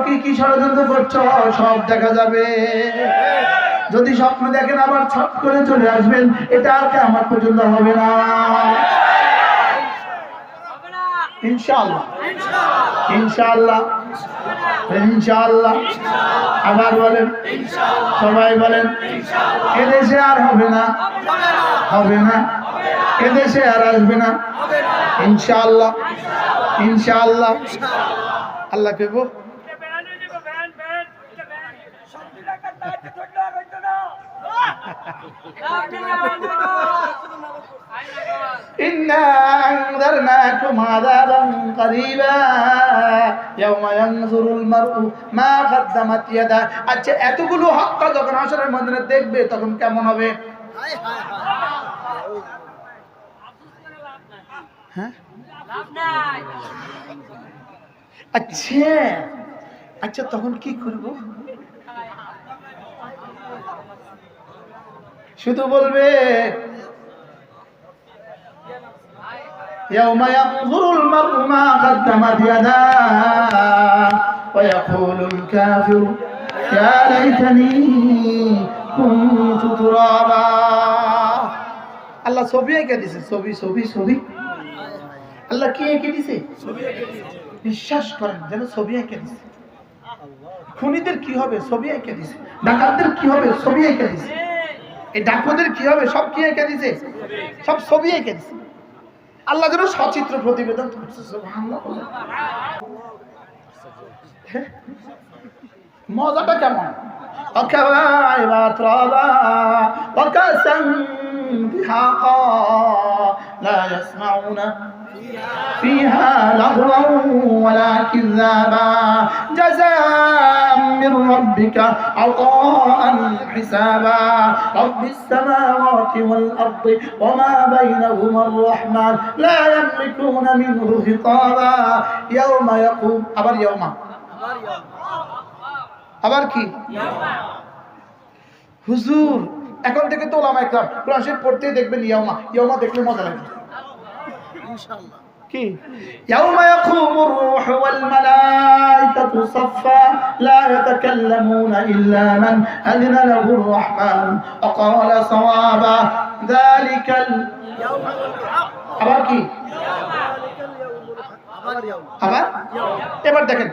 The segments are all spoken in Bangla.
কি কি ষড়যন্ত্র করছ? সব দেখা যাবে। যদি স্বপ্ন দেখেন, আবার ছট করে চলে আসবেন। এটা আর কে আমার পর্যন্ত হবে না। বলেন। সবাই বলেন। এদেশে আর হবে না। হবে না। এদেশে আর আসবে না। ইনশাআল্লাহ। ইনশাআল্লাহ। আল্লাহ কেব إنا أنذرناكم عذابا قريبا يوم ينظر المرء ما قدمت يده আচ্ছা এতগুলো হত্যা যখন আসরের মধ্যে দেখবে তখন কেমন হবে হ্যাঁ আচ্ছা আচ্ছা তখন কি করব শুধু বলবে يوم ينظر المرء ما قدمت يداه ويقول الكافر يا ليتني كنت ترابا আল্লাহ ছবি এঁকে দিছে ছবি ছবি ছবি আল্লাহ কি এঁকে দিছে বিশ্বাস করেন যেন ছবি এঁকে দিছে খুনিদের কি হবে ছবি এঁকে দিছে ডাকাতদের কি হবে ছবি এঁকে দিছে এই ডাকুদের কি হবে? সব কি এঁকে দিছে? সব ছবি এঁকে দিছে। আল্লাহ যেন সচিত্র প্রতিবেদন হ্যাঁ? মজাটা কেমন? অকাবা لا يسمعون فيها لغوا ولا كذابا جزاء من ربك عطاء حسابا رب السماوات والأرض وما بينهما الرحمن لا يملكون منه خطابا يوم يقوم أبر يوم আবার কি হুজুর এখন থেকে তো ওলামা একরাম কোরআন শরীফ পড়তেই দেখবেন ইয়ামা ইয়ামা দেখলে মজা লাগে কি يوم يقوم الروح والملائكة صفا لا يتكلمون إلا من أذن له الرحمن وقال صوابا ذلك ال... আবার কি আবার? এবার দেখেন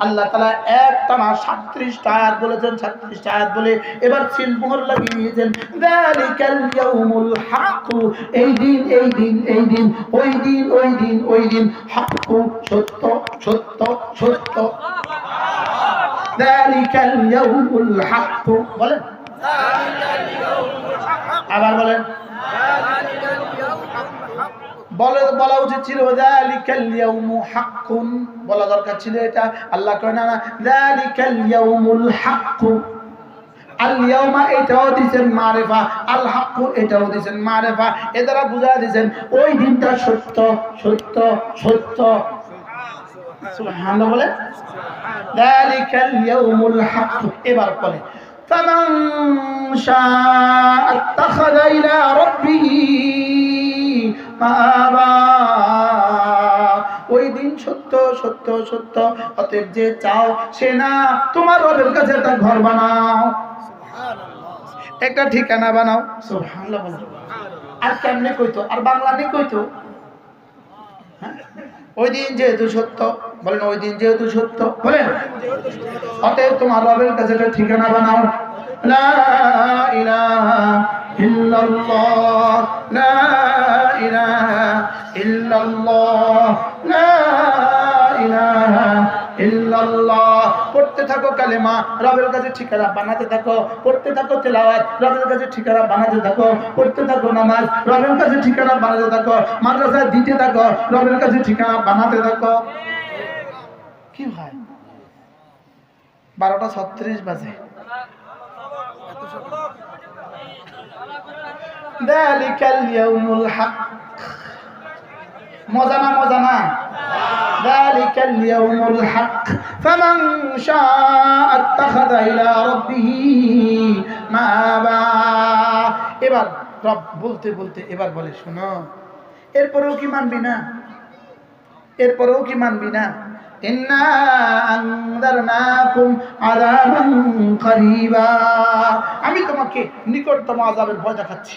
আল্লাহ তাআলা এক টানা 37 আয়াত বলেছেন 36 আয়াত বলে এবার সিল মোহর লাগিয়ে দিয়েছেন এই দিন এই দিন এই দিন, ওই দিন ওই দিন ওই দিন। সত্য সত্য সত্য। বলেন। আবার বলেন। বলে বলা উচিত ছিল যালিকাল ইয়াউমু হাক্কুন বলা দরকার ছিল এটা আল্লাহ কয় না না যালিকাল ইয়াউমুল হাক্কু আল ইয়াউমা এটাও দিবেন মারিফা আল হাক্কু এটাও দিবেন মারিফা এ দ্বারা বুঝা দিবেন ওই দিনটা সত্য সত্য সত্য সুবহানাল্লাহ বলে যালিকাল ইয়াউমুল হাক্কু এবার বলে فمن شاء اتخذ إلى ربه মাবা ওই দিন সত্য সত্য সত্য। অতএব যে চাও সে না তোমার রবের কাছে একটা ঘর বানাও। একটা ঠিকানা বানাও। আর কেমনে কইতো? আর বাংলা নেই কইতো? হ্যাঁ? ওই দিন যেহেতু সত্য বলেন ওই দিন যেহেতু সত্য বলেন। অতএব তোমার রবের কাছে একটা ঠিকানা বানাও। লা ইলাহা ইল্লাল্লাহ, লা ইলাহা ইল্লাল্লাহ, লা ইলাহা ইল্লাল্লাহ। পড়তে থাকো কালেমা, রবের কাছে ঠিকানা বানাতে থাকো। পড়তে থাকো তেলাওয়াত, রবের কাছে ঠিকানা বানাতে থাকো। পড়তে থাকো নামাজ, রবের কাছে ঠিকানা বানাতে থাকো। মাদ্রাসায় দিতে থাকো, রবের কাছে ঠিকানা বানাতে থাকো। কি ভাই? বারোটা ছত্রিশ বাজে। দালিকাল ইয়াউমুল হক। মজা না মজা না? দালিকাল ইয়াউমুল হক। ফামান শাআ ইত্তাখাযা ইলা রাব্বিহি এবার রব বলতে বলতে এবার বলে, শোনো, এরপরেও কি মানবি না? এরপরও কি মানবি না? ইন্না আনদারনাকুম আযাবান আমি তোমাকে নিকটতম আযাবের ভয় দেখাচ্ছি।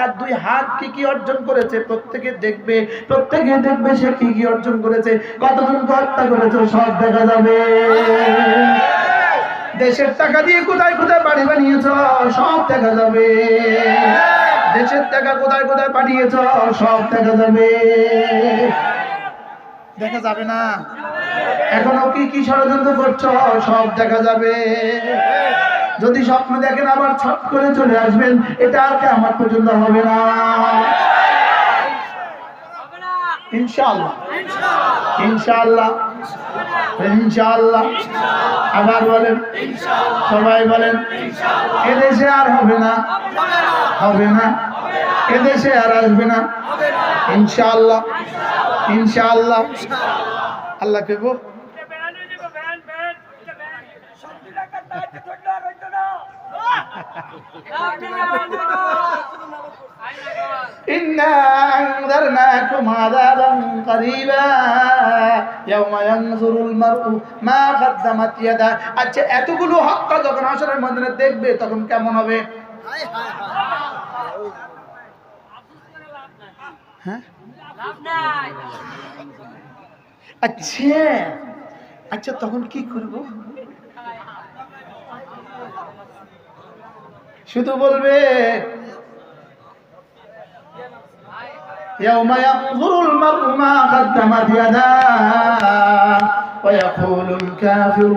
তার দুই হাত কি কি অর্জন করেছে? প্রত্যেকে দেখবে প্রত্যেকে দেখবে সে কি কি অর্জন করেছে। কতজন হত্যা করেছে সব দেখা যাবে। দেশের টাকা দিয়ে কোথায় কোথায় বাড়ি বানিয়েছ, সব দেখা যাবে। দেশের টাকা কোথায় কোথায় পাঠিয়েছ, সব দেখা যাবে। দেখা যাবে না। এখনও কি কি ষড়যন্ত্র করছ, সব দেখা যাবে। যদি স্বপ্ন দেখেন আবার ছট করে চলে আসবেন, এটা আর কে আমার পর্যন্ত হবে না। ইনশাআল্লাহ। ইনশাআল্লাহ। ইনশাআল্লাহ। আবার বলেন বলেন, এদেশে আর হবে না। হবে না। এদেশে আর আসবে না। ইনশাআল্লাহ। আল্লাহ কেব إنا أنذرناكم عذابا قريبا يوم ينظر المرء ما قدمت يده আচ্ছা এতগুলো হত্যা যখন আসরের ময়দানে দেখবে তখন কেমন হবে হ্যাঁ আচ্ছা আচ্ছা তখন কি করব শুধু বলবে يوم ينظر المرء ما قدمت يداه ويقول الكافر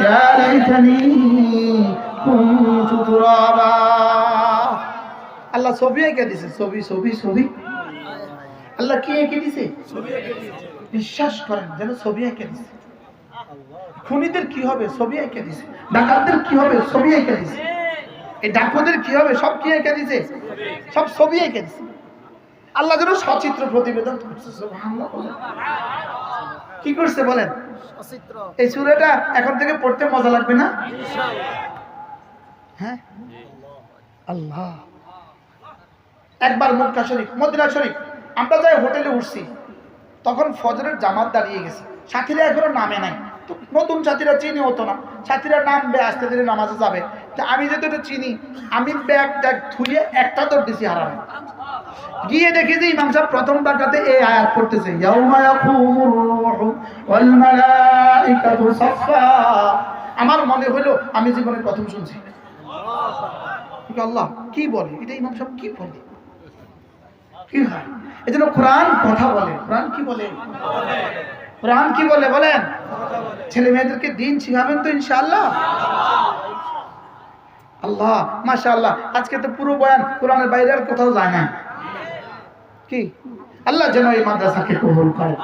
يا ليتني كنت ترابا আল্লাহ ছবি এঁকে দিছে ছবি ছবি ছবি আল্লাহ কি এঁকে দিছে বিশ্বাস করেন যেন ছবি এঁকে দিছে খুনিদের কি হবে ছবি এঁকে দিছে ডাকাতদের কি হবে ছবি এঁকে দিছে এই ডাকুদের কি হবে? সব কি এঁকে দিছে? সব ছবি এঁকে দিছে। আল্লাহ যেন সচিত্র প্রতিবেদন। কি করছে বলেন? এই সুরাটা এখন থেকে পড়তে মজা লাগবে না? হ্যাঁ? আল্লাহ। একবার মক্কা শরীফ মদিনা শরীফ আমরা যাই হোটেলে উঠছি তখন ফজরের জামাত দাঁড়িয়ে গেছে। সাথীরা এখনও নামে নাই। তো নতুন সাথীরা চিনি হতো না। সাথীরা নামবে আস্তে ধীরে নামাজে যাবে। তা আমি যেহেতু এটা চিনি, আমি ব্যাগ ট্যাগ ধুয়ে একটা তোর দিছি হারামে। গিয়ে দেখি যে ইমাম সাহেব প্রথম টাকাতে এই আয়াত করতেছে আমার মনে হলো আমি জীবনে প্রথম শুনছি। আল্লাহ, কি বলে? এটা ইমাম সাহেব কি বলে? কি হয়? এই জন্য কোরআন কথা বলে। কি বলে? কি বলে বলেন? ছেলে মেয়েদেরকে দিন শিখাবেন তো ইনশাআল্লাহ। আল্লাহ, মাশাআল্লাহ। আজকে তো পুরো বয়ান কোরআনের বাইরে আর কোথাও যায় না। কি? আল্লাহ যেন এই মাদ্রাসাকে কবুল করে।